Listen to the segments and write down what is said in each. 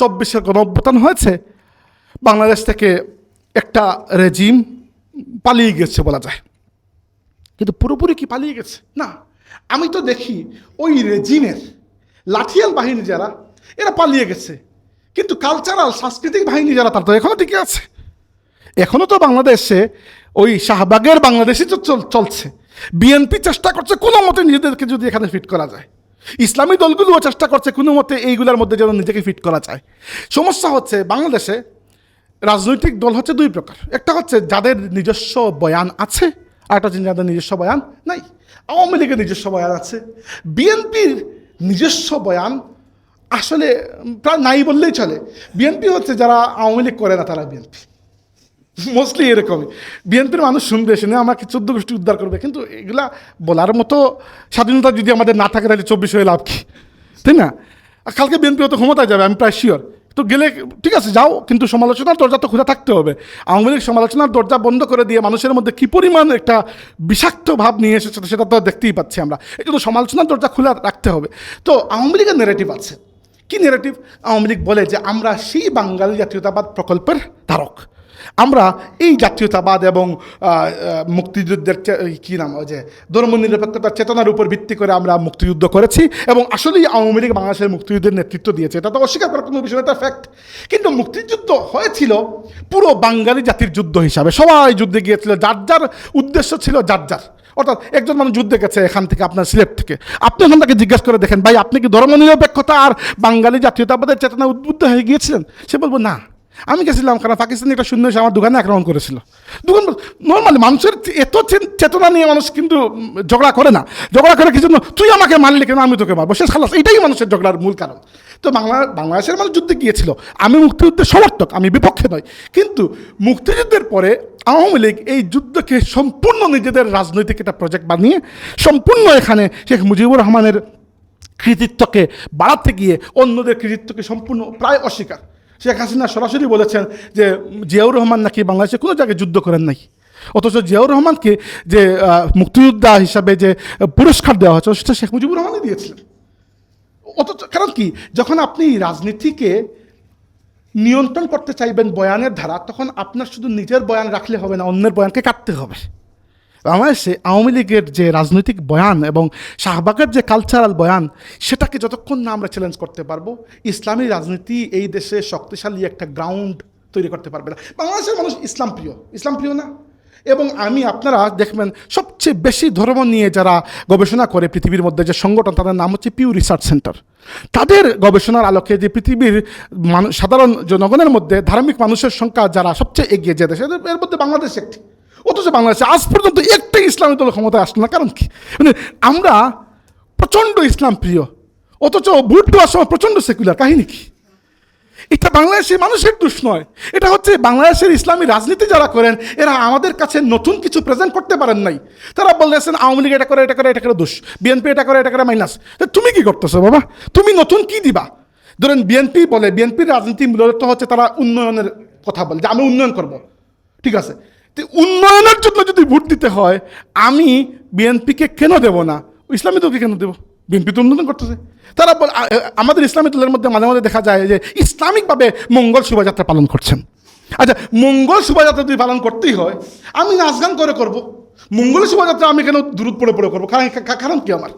চব্বিশের গণ হয়েছে, বাংলাদেশ থেকে একটা রেজিম পালিয়ে গেছে বলা যায়। কিন্তু পুরোপুরি কি পালিয়ে গেছে? না, আমি তো দেখি ওই রেজিমের লাঠিয়াল বাহিনী যারা, এরা পালিয়ে গেছে। কিন্তু কালচারাল সাংস্কৃতিক বাহিনী যারা, তারা তো এখনও টিকে আছে। এখনও তো বাংলাদেশে ওই শাহবাগের বাংলাদেশই তো চলছে। বিএনপি চেষ্টা করছে কোনো মতে নিজেদেরকে যদি এখানে ফিট করা যায়। ইসলামী দলগুলোও চেষ্টা করছে কোনো মতে এইগুলোর মধ্যে যেন নিজেকে ফিট করা যায়। সমস্যা হচ্ছে বাংলাদেশে রাজনৈতিক দল হচ্ছে দুই প্রকার। একটা হচ্ছে যাদের নিজস্ব বয়ান আছে, আর একটা হচ্ছে যাদের নিজস্ব বয়ান নাই। আওয়ামী লীগের নিজস্ব বয়ান আছে। বিএনপির নিজস্ব বয়ান আসলে প্রায় নাই বললেই চলে। বিএনপি হচ্ছে যারা আওয়ামী লীগ করে না, তারা বিএনপি। মোস্টলি এরকমই। বিএনপির মানুষ শুনবে, শুনে আমাকে চোদ্দ গোষ্ঠী উদ্ধার করবে। কিন্তু এগুলা বলার মতো স্বাধীনতা যদি আমাদের না থাকে, তাহলে চব্বিশ হয়ে লাভ কি? তাই না? কালকে বিএনপি হয়তো ক্ষমতায় যাবে, আমি প্রায় শিওর তো গেলে, ঠিক আছে, যাও, কিন্তু সমালোচনার দরজা তো খোলা থাকতে হবে। আওয়ামী লীগ সমালোচনার দরজা বন্ধ করে দিয়ে মানুষের মধ্যে কী পরিমাণ একটা বিষাক্ত ভাব নিয়ে এসেছে, সেটা তো দেখতেই পাচ্ছি আমরা। এই জন্য সমালোচনার দরজা খোলা রাখতে হবে। তো আওয়ামী লীগের নেগেটিভ আছে। কি নেগেটিভ আওয়ামী লীগ বলে যে, আমরা সেই বাঙালি জাতীয়তাবাদ প্রকল্পের ধারক। আমরা এই জাতীয়তাবাদ এবং মুক্তিযুদ্ধের কী নাম, ওই যে ধর্মনিরপেক্ষতার চেতনার উপর ভিত্তি করে আমরা মুক্তিযুদ্ধ করেছি এবং আসলেই আওয়ামী লীগ বাংলাদেশের মুক্তিযুদ্ধের নেতৃত্ব দিয়েছে। এটা তো অস্বীকার করার কোনো বিষয়, এটা ফ্যাক্ট কিন্তু মুক্তিযুদ্ধ হয়েছিল পুরো বাঙালি জাতির যুদ্ধ হিসাবে। সবাই যুদ্ধে গিয়েছিল, যার যার উদ্দেশ্য ছিল যার যার। অর্থাৎ একজন মানুষ যুদ্ধে গেছে এখান থেকে, আপনার সিলেট থেকে। আপনি এখন তাকে জিজ্ঞেস করে দেখেন, ভাই, আপনি কি ধর্মনিরপেক্ষতা আর বাঙালি জাতীয়তাবাদের চেতনা উদ্বুদ্ধ হয়ে গিয়েছিলেন? সে বলব, না। আমি গেছিলাম কারণ পাকিস্তানি একটা এসে আমার দোকানে আক্রমণ করেছিল। দোকান নর্মালি মানুষের এত চেতনা নিয়ে মানুষ কিন্তু ঝগড়া করে না। ঝগড়া করে কি জন্য তুই আমাকে মারলি কেন? আমি তোকে মারবো। শেষ খালাস, এটাই মানুষের ঝগড়ার মূল কারণ। তো বাংলা বাংলাদেশের মানুষ যুদ্ধে গিয়েছিল। আমি মুক্তিযুদ্ধের সমর্থক, আমি বিপক্ষে নই কিন্তু মুক্তিযুদ্ধের পরে আওয়ামী লীগ এই যুদ্ধকে সম্পূর্ণ নিজেদের রাজনৈতিক একটা প্রজেক্ট বানিয়ে সম্পূর্ণ এখানে শেখ মুজিবুর রহমানের কৃতিত্বকে বাড়াতে গিয়ে অন্যদের কৃতিত্বকে সম্পূর্ণ প্রায় অস্বীকার। শেখ হাসিনা সরাসরি বলেছেন যে জিয়াউর রহমান নাকি বাংলাদেশে কোনো জায়গায় যুদ্ধ করেন নাই। অথচ জিয়াউর রহমানকে যে মুক্তিযোদ্ধা হিসাবে যে পুরস্কার দেওয়া হচ্ছে সেটা শেখ মুজিবুর রহমানই দিয়েছিলেন। অথচ, কারণ কি? যখন আপনি রাজনীতিকে নিয়ন্ত্রণ করতে চাইবেন বয়ানের ধারা, তখন আপনার শুধু নিজের বয়ান রাখলে হবে না, অন্যের বয়ানকে কাটতে হবে। বাংলাদেশে আওয়ামী লীগের যে রাজনৈতিক বয়ান এবং শাহবাগের যে কালচারাল বয়ান, সেটাকে যতক্ষণ না আমরা চ্যালেঞ্জ করতে পারব, ইসলামী রাজনীতি এই দেশে শক্তিশালী একটা গ্রাউন্ড তৈরি করতে পারবে না। বাংলাদেশের মানুষ ইসলাম প্রিয়। ইসলাম প্রিয় না? এবং আমি, আপনারা দেখবেন, সবচেয়ে বেশি ধর্ম নিয়ে যারা গবেষণা করে পৃথিবীর মধ্যে যে সংগঠন, তাদের নাম হচ্ছে পিউ রিসার্চ সেন্টার তাদের গবেষণার আলোকে যে পৃথিবীর সাধারণ জনগণের মধ্যে ধার্মিক মানুষের সংখ্যা যারা সবচেয়ে এগিয়ে যে দেশ এর মধ্যে বাংলাদেশ একটি। অথচ বাংলাদেশে আজ পর্যন্ত একটাই ইসলামী দল ক্ষমতায় আসলো না। কারণ কি? মানে আমরা প্রচণ্ড ইসলাম প্রিয়, অথচ ভোট দেওয়ার সময় প্রচণ্ড সেকুলার কাহিনী কি? এটা বাংলাদেশের মানুষের দোষ নয়, এটা হচ্ছে বাংলাদেশের ইসলামী রাজনীতি যারা করেন, এরা আমাদের কাছে নতুন কিছু প্রেজেন্ট করতে পারেন নাই। তারা বলতেছেন আওয়ামী লীগ এটা করে এটা করে এটা করে দোষ। বিএনপি এটা করে এটা করে মাইনাস তুমি কি করতেছো বাবা? তুমি নতুন কি দিবা? ধরেন বিএনপি বলে বিএনপির রাজনীতি মূলত হচ্ছে তারা উন্নয়নের কথা বলে, যে আমি উন্নয়ন করব। ঠিক আছে? উন্নয়নের জন্য যদি ভোট দিতে হয়, আমি বিএনপিকে কেন দেব না? ইসলামী দলকে কেন দেবো? বিএনপি তো উন্নয়ন করতেছে। তারা আমাদের ইসলামী দলের মধ্যে মাঝে মাঝে দেখা যায় যে ইসলামিকভাবে মঙ্গল শোভাযাত্রা পালন করছেন। আচ্ছা মঙ্গল শোভাযাত্রা যদি পালন করতেই হয়, আমি নাচ গান করে করব। মঙ্গল শোভাযাত্রা আমি কেন দূরত পড়ে পড়ে করব? কারণ কারণ কি আমার?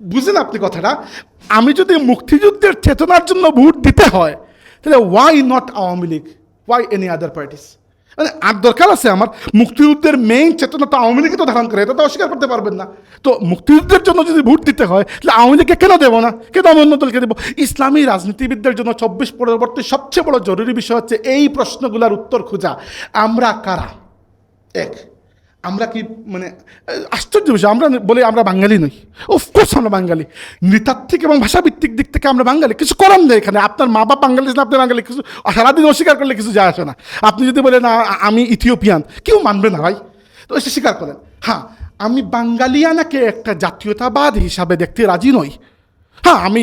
বুঝলেন আপনি কথাটা। আমি যদি মুক্তিযুদ্ধের চেতনার জন্য ভোট দিতে হয়, তাহলে why not Awami League? Why any other parties মানে আর দরকার আছে আমার? মুক্তিযুদ্ধের মেইন চেতনা তো আওয়ামী লীগকে তো ধারণ করে, এটা তো অস্বীকার করতে পারবেন না। তো মুক্তিযুদ্ধের জন্য যদি ভোট দিতে হয়, তাহলে আওয়ামী লীগকে কেন দেবো না? কেন অন্য দলকে দেবো? ইসলামী রাজনীতিবিদদের জন্য চব্বিশ পরবর্তী সবচেয়ে বড় জরুরি বিষয় হচ্ছে এই প্রশ্নগুলোর উত্তর খোঁজা। আমরা কারা? এক। আমরা কি মানে আশ্চর্য বিষয়, আমরা বলি আমরা বাঙালি নই। অফকোর্স আমরা বাঙালি। নৃতাত্ত্বিক এবং ভাষাভিত্তিক দিক থেকে আমরা বাঙালি। কিছু করার নেই এখানে। আপনার মা বাপ বাঙালি না, আপনি বাঙালি। কিছু সারাদিন অস্বীকার করলে কিছু যায় আসে না। আপনি যদি বলেন আমি ইথিওপিয়ান, কেউ মানবে না ভাই। তো এসে স্বীকার করেন। হ্যাঁ আমি বাঙালিয়ানাকে একটা জাতীয়তাবাদ হিসাবে দেখতে রাজি নই। হ্যাঁ আমি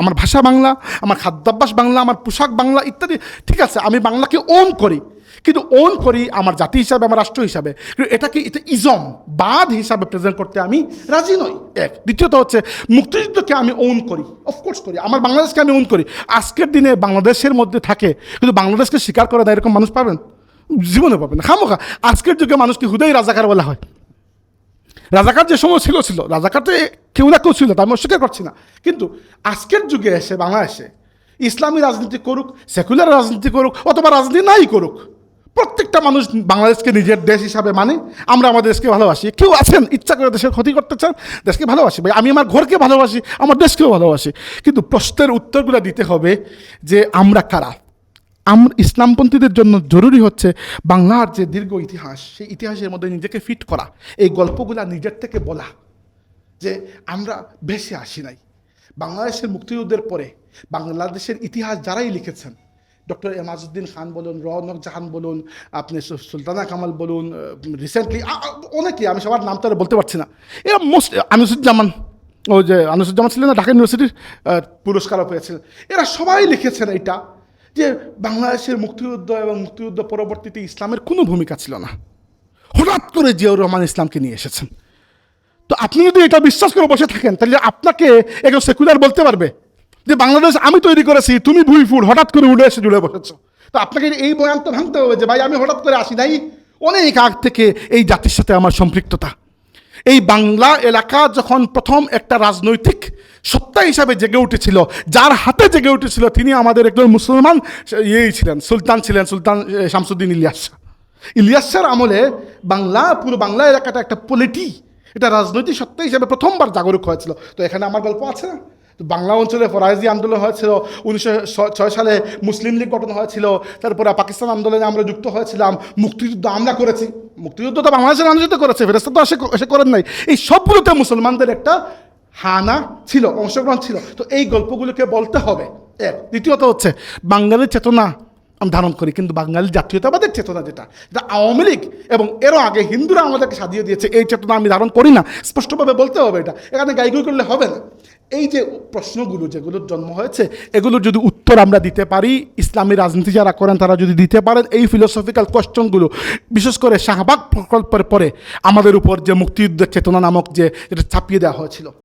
আমার ভাষা বাংলা, আমার খাদ্যাভ্যাস বাংলা, আমার পোশাক বাংলা ইত্যাদি, ঠিক আছে, আমি বাংলাকে ওন করি। কিন্তু ওন করি আমার জাতি হিসাবে, আমার রাষ্ট্র হিসাবে। কিন্তু এটাকে এটা ইজম বাদ হিসাবে প্রেজেন্ট করতে আমি রাজি নই। এক। দ্বিতীয়ত হচ্ছে, মুক্তিযুদ্ধকে আমি ওন করি। অফকোর্স করি। আমার বাংলাদেশকে আমি ওন করি। আজকের দিনে বাংলাদেশের মধ্যে থাকে, কিন্তু বাংলাদেশকে স্বীকার করে না এরকম মানুষ পাবেন? জীবনে পাবেন খামোখা। আজকের যুগে মানুষকে হুদাই রাজাকার বলা হয়। রাজাকার যে সময় ছিল ছিল। রাজাকারতে কেউ না কেউ ছিল, তা আমি অস্বীকার করছি না। কিন্তু আজকের যুগে এসে, বাংলাদেশে ইসলামী রাজনীতি করুক, সেকুলার রাজনীতি করুক, অথবা রাজনীতি নাই করুক প্রত্যেকটা মানুষ বাংলাদেশকে নিজের দেশ হিসাবে মানে আমরা আমাদের দেশকে ভালোবাসি। কেউ আছেন, ইচ্ছা করে দেশের ক্ষতি করতে চান, দেশকে ভালোবাসি। ভাই, আমি আমার ঘরকে ভালোবাসি, আমার দেশকেও ভালোবাসি। কিন্তু প্রশ্নের উত্তরগুলো দিতে হবে যে আমরা কারা? আম ইসলামপন্থীদের জন্য জরুরি হচ্ছে বাংলার যে দীর্ঘ ইতিহাস, সেই ইতিহাসের মধ্যে নিজেকে ফিট করা। এই গল্পগুলা নিজের থেকে বলা যে আমরা ভেসে আসি নাই। বাংলাদেশের মুক্তিযুদ্ধের পরে বাংলাদেশের ইতিহাস যারাই লিখেছেন ডক্টর এমাজউদ্দিন খান বলুন রৌনক জাহান বলুন, আপনি সুলতানা কামাল বলুন রিসেন্টলি অনেকেই আমি সবার নাম তো আর বলতে পারছি না। এরা মোস্ট আনিসুজ্জামান, ও যে আনিসুজ্জামান ছিলেন ঢাকা ইউনিভার্সিটির পুরস্কারও পেয়েছিলেন। এরা সবাই লিখেছেন এটা, যে বাংলাদেশের মুক্তিযুদ্ধ এবং মুক্তিযুদ্ধ পরবর্তীতে ইসলামের কোনো ভূমিকা ছিল না। হঠাৎ করে জিয়াউর রহমান ইসলামকে নিয়ে এসেছেন। তো আপনি যদি এটা বিশ্বাস করে বসে থাকেন, তাহলে আপনাকে একজন সেকুলার বলতে পারবে। যে বাংলাদেশ আমি তৈরি করেছি, তুমি ভুইফুল হঠাৎ করে উঠে এসে জুড়ে বসেছ। তো আপনাকে এই বয়ান তো ভাঙতে হবে যে, ভাই, আমি হঠাৎ করে আসি নাই। অনেক আগ থেকে এই জাতির সাথে আমার সম্পৃক্ততা। এই বাংলা এলাকা যখন প্রথম একটা রাজনৈতিক সত্তা হিসাবে জেগে উঠেছিল, যার হাতে জেগে উঠেছিল তিনি আমাদের একজন মুসলমান ইয়েই ছিলেন, সুলতান ছিলেন, সুলতান শামসুদ্দিন ইলিয়াস। শাহ। ইলিয়াস শাহর আমলে বাংলা, পুরো বাংলা এলাকাটা একটা পলিটি এটা রাজনৈতিক সত্তা হিসাবে প্রথমবার জাগরুক হয়েছিল। তো এখানে আমার গল্প আছে না? তো বাংলা অঞ্চলে ফরাইজি আন্দোলন হয়েছিল, উনিশশো ছয় সালে মুসলিম লীগ গঠন হয়েছিল, তারপরে পাকিস্তান আন্দোলনে আমরা যুক্ত হয়েছিলাম, মুক্তিযুদ্ধ আমরা করেছি। মুক্তিযুদ্ধ তো বাংলাদেশের মানুষ তো করেছে ফেরেস্তা তো এসে করেন নাই। এই সবগুলোতে মুসলমানদের একটা হানা ছিল, অংশগ্রহণ ছিল। তো এই গল্পগুলোকে বলতে হবে। এক, দ্বিতীয়ত হচ্ছে, বাঙালির চেতনা আমি ধারণ করি, কিন্তু বাঙালি জাতীয়তাবাদের চেতনা যেটা যেটা আওয়ামী লীগ এবং এরও আগে হিন্দুরা আমাদেরকে সাজিয়ে দিয়েছে, এই চেতনা আমি ধারণ করি না। স্পষ্টভাবে বলতে হবে এটা। এখানে গাইগুই করলে হবে না। এই যে প্রশ্নগুলো যেগুলোর জন্ম হয়েছে, এগুলোর যদি উত্তর আমরা দিতে পারি, ইসলামী রাজনীতি যারা করেন তারা যদি দিতে পারেন, এই ফিলোসফিক্যাল কোয়েশ্চনগুলো বিশেষ করে শাহবাগ প্রকল্পের পরে আমাদের উপর যে মুক্তিযুদ্ধের চেতনা নামক যে এটা ছাপিয়ে দেওয়া হয়েছিল।